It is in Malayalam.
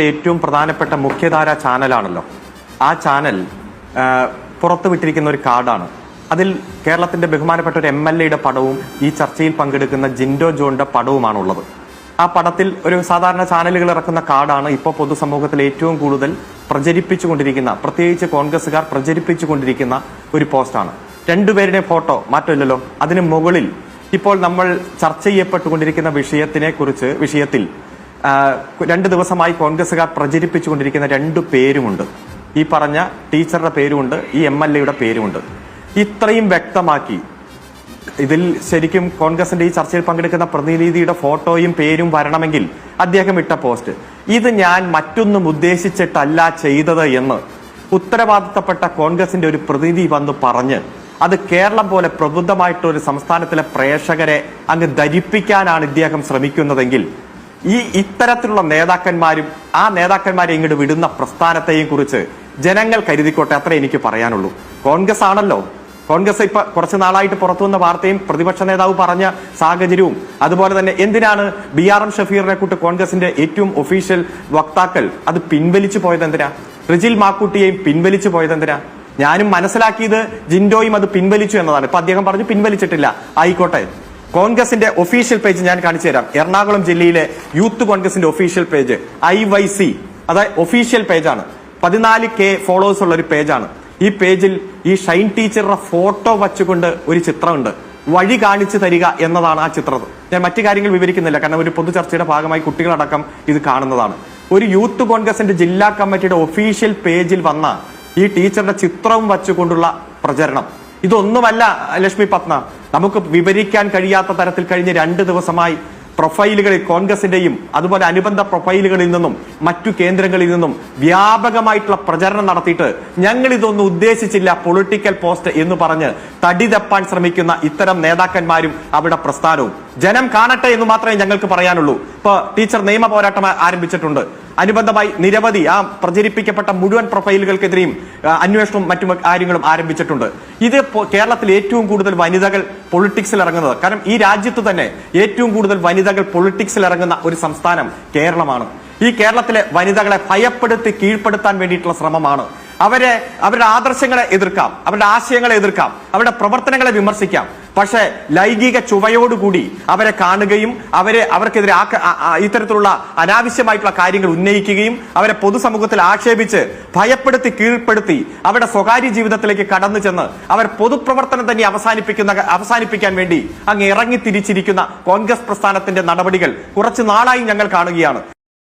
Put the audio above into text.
ഏറ്റവും പ്രധാനപ്പെട്ട മുഖ്യധാര ചാനലാണല്ലോ. ആ ചാനൽ പുറത്തു വിട്ടിരിക്കുന്ന ഒരു കാർഡാണ്. അതിൽ കേരളത്തിന്റെ ബഹുമാനപ്പെട്ട ഒരു എം എൽ എയുടെ പടവും ഈ ചർച്ചയിൽ പങ്കെടുക്കുന്ന ജിൻഡോ ജോണിന്റെ പടവുമാണുള്ളത്. ആ പടത്തിൽ ഒരു സാധാരണ ചാനലുകൾ ഇറക്കുന്ന കാർഡാണ് ഇപ്പോൾ പൊതുസമൂഹത്തിൽ ഏറ്റവും കൂടുതൽ പ്രചരിപ്പിച്ചുകൊണ്ടിരിക്കുന്ന പ്രത്യേകിച്ച് കോൺഗ്രസ്സുകാർ പ്രചരിപ്പിച്ചുകൊണ്ടിരിക്കുന്ന ഒരു പോസ്റ്റാണ്. രണ്ടുപേരുടെ ഫോട്ടോ മാറ്റമില്ലല്ലോ. അതിന് മുകളിൽ ഇപ്പോൾ നമ്മൾ ചർച്ച ചെയ്യപ്പെട്ടുകൊണ്ടിരിക്കുന്ന വിഷയത്തിനെ കുറിച്ച് വിഷയത്തിൽ രണ്ട് ദിവസമായി കോൺഗ്രസുകാർ പ്രചരിപ്പിച്ചുകൊണ്ടിരിക്കുന്ന രണ്ട് പേരുമുണ്ട്. ഈ പറഞ്ഞ ടീച്ചറുടെ പേരുമുണ്ട് ഈ എം എൽ എയുടെ പേരുമുണ്ട്. ഇത്രയും വ്യക്തമാക്കി ഇതിൽ ശരിക്കും കോൺഗ്രസിന്റെ ഈ ചർച്ചയിൽ പങ്കെടുക്കുന്ന പ്രതിനിധിയുടെ ഫോട്ടോയും പേരും വരണമെങ്കിൽ അദ്ദേഹം ഇട്ട പോസ്റ്റ്. ഇത് ഞാൻ മറ്റൊന്നും ഉദ്ദേശിച്ചിട്ടല്ല ചെയ്തത് എന്ന് ഉത്തരവാദിത്തപ്പെട്ട കോൺഗ്രസിന്റെ ഒരു പ്രതിനിധി വന്ന് പറഞ്ഞ് അത് കേരളം പോലെ പ്രബുദ്ധമായിട്ടുള്ള ഒരു സംസ്ഥാനത്തിലെ പ്രേക്ഷകരെ അങ്ങ് ധരിപ്പിക്കാനാണ് ഇദ്ദേഹം ശ്രമിക്കുന്നതെങ്കിൽ ഈ ഇത്തരത്തിലുള്ള നേതാക്കന്മാരും ആ നേതാക്കന്മാരെ ഇങ്ങോട്ട് വിടുന്ന പ്രസ്ഥാനത്തെയും കുറിച്ച് ജനങ്ങൾ കരുതിക്കോട്ടെ അത്ര എനിക്ക് പറയാനുള്ളൂ. കോൺഗ്രസ് ആണല്ലോ കോൺഗ്രസ് ഇപ്പൊ കുറച്ച് നാളായിട്ട് പുറത്തു വന്ന വാർത്തയും പ്രതിപക്ഷ നേതാവ് പറഞ്ഞ സാഹചര്യവും. അതുപോലെ തന്നെ എന്തിനാണ് ബി ആർ എം ഷഫീറിനെ കൂട്ട് കോൺഗ്രസിന്റെ ഏറ്റവും ഒഫീഷ്യൽ വക്താക്കൾ? അത് പിൻവലിച്ചു പോയത് എന്തിനാ? റിജിൽ മാക്കൂട്ടിയെയും പിൻവലിച്ചു പോയത് എന്തിനാ? ഞാനും മനസ്സിലാക്കിയത് ജിൻഡോയും അത് പിൻവലിച്ചു എന്നതാണ്. ഇപ്പൊ അദ്ദേഹം പറഞ്ഞു പിൻവലിച്ചിട്ടില്ല. ആയിക്കോട്ടെ. കോൺഗ്രസിന്റെ ഒഫീഷ്യൽ പേജ് ഞാൻ കാണിച്ചു തരാം. എറണാകുളം ജില്ലയിലെ യൂത്ത് കോൺഗ്രസിന്റെ official page I Y C അതായത് ഒഫീഷ്യൽ പേജാണ് പതിനാല് കെ ഫോളോവേഴ്സ് ഉള്ള ഒരു പേജാണ് ഈ പേജിൽ ഈ ഷൈൻ ടീച്ചറുടെ ഫോട്ടോ വച്ചുകൊണ്ട് ഒരു ചിത്രമുണ്ട്. വഴി കാണിച്ചു തരിക എന്നതാണ് ആ ചിത്രം. ഞാൻ മറ്റു കാര്യങ്ങൾ വിവരിക്കുന്നില്ല. കാരണം ഒരു പൊതു ചർച്ചയുടെ ഭാഗമായി കുട്ടികളടക്കം ഇത് കാണുന്നതാണ്. ഒരു യൂത്ത് കോൺഗ്രസിന്റെ ജില്ലാ കമ്മിറ്റിയുടെ ഒഫീഷ്യൽ പേജിൽ വന്ന ഈ ടീച്ചറുടെ ചിത്രവും വച്ചുകൊണ്ടുള്ള പ്രചരണം. ഇതൊന്നുമല്ല ലക്ഷ്മി പത്ന നമുക്ക് വിവരിക്കാൻ കഴിയാത്ത തരത്തിൽ കഴിഞ്ഞ രണ്ട് ദിവസമായി പ്രൊഫൈലുകളിൽ കോൺഗ്രസിന്റെയും അതുപോലെ അനുബന്ധ പ്രൊഫൈലുകളിൽ നിന്നും മറ്റു കേന്ദ്രങ്ങളിൽ നിന്നും വ്യാപകമായിട്ടുള്ള പ്രചരണം നടത്തിയിട്ട് ഞങ്ങൾ ഇതൊന്നും ഉദ്ദേശിച്ചില്ല പൊളിറ്റിക്കൽ പോസ്റ്റ് എന്ന് പറഞ്ഞ് തടി തപ്പാൻ ശ്രമിക്കുന്ന ഇത്തരം നേതാക്കന്മാരും അവിടെ പ്രസ്ഥാനവും. ജനം കാണട്ടെ എന്ന് മാത്രമേ ഞങ്ങൾക്ക് പറയാനുള്ളൂ. ഇപ്പൊ ടീച്ചർ നിയമ പോരാട്ടം ആരംഭിച്ചിട്ടുണ്ട്. അനുബന്ധമായി നിരവധി ആ പ്രചരിപ്പിക്കപ്പെട്ട മുഴുവൻ പ്രൊഫൈലുകൾക്കെതിരെയും അന്വേഷണവും മറ്റു കാര്യങ്ങളും ആരംഭിച്ചിട്ടുണ്ട്. ഇത് കേരളത്തിൽ ഏറ്റവും കൂടുതൽ വനിതകൾ പൊളിറ്റിക്സിൽ ഇറങ്ങുന്നത്. കാരണം ഈ രാജ്യത്ത് തന്നെ ഏറ്റവും കൂടുതൽ വനിതകൾ പൊളിറ്റിക്സിൽ ഇറങ്ങുന്ന ഒരു സംസ്ഥാനം കേരളമാണ്. ഈ കേരളത്തിലെ വനിതകളെ ഭയപ്പെടുത്തി കീഴ്പ്പെടുത്താൻ വേണ്ടിയിട്ടുള്ള ശ്രമമാണ്. അവരെ അവരുടെ ആദർശങ്ങളെ എതിർക്കാം അവരുടെ ആശയങ്ങളെ എതിർക്കാം അവരുടെ പ്രവർത്തനങ്ങളെ വിമർശിക്കാം. പക്ഷേ ലൈംഗിക ചുവയോടുകൂടി അവരെ കാണുകയും അവരെ അവർക്കെതിരെ ഇത്തരത്തിലുള്ള അനാവശ്യമായിട്ടുള്ള കാര്യങ്ങൾ ഉന്നയിക്കുകയും അവരെ പൊതുസമൂഹത്തിൽ ആക്ഷേപിച്ച് ഭയപ്പെടുത്തി കീഴ്പ്പെടുത്തി അവരുടെ സ്വകാര്യ ജീവിതത്തിലേക്ക് കടന്നു ചെന്ന് അവർ പൊതുപ്രവർത്തനം തന്നെ അവസാനിപ്പിക്കുന്ന അവസാനിപ്പിക്കാൻ വേണ്ടി അങ്ങ് ഇറങ്ങി തിരിച്ചിരിക്കുന്ന കോൺഗ്രസ് പ്രസ്ഥാനത്തിന്റെ നടപടികൾ കുറച്ചു നാളായി ഞങ്ങൾ കാണുകയാണ്.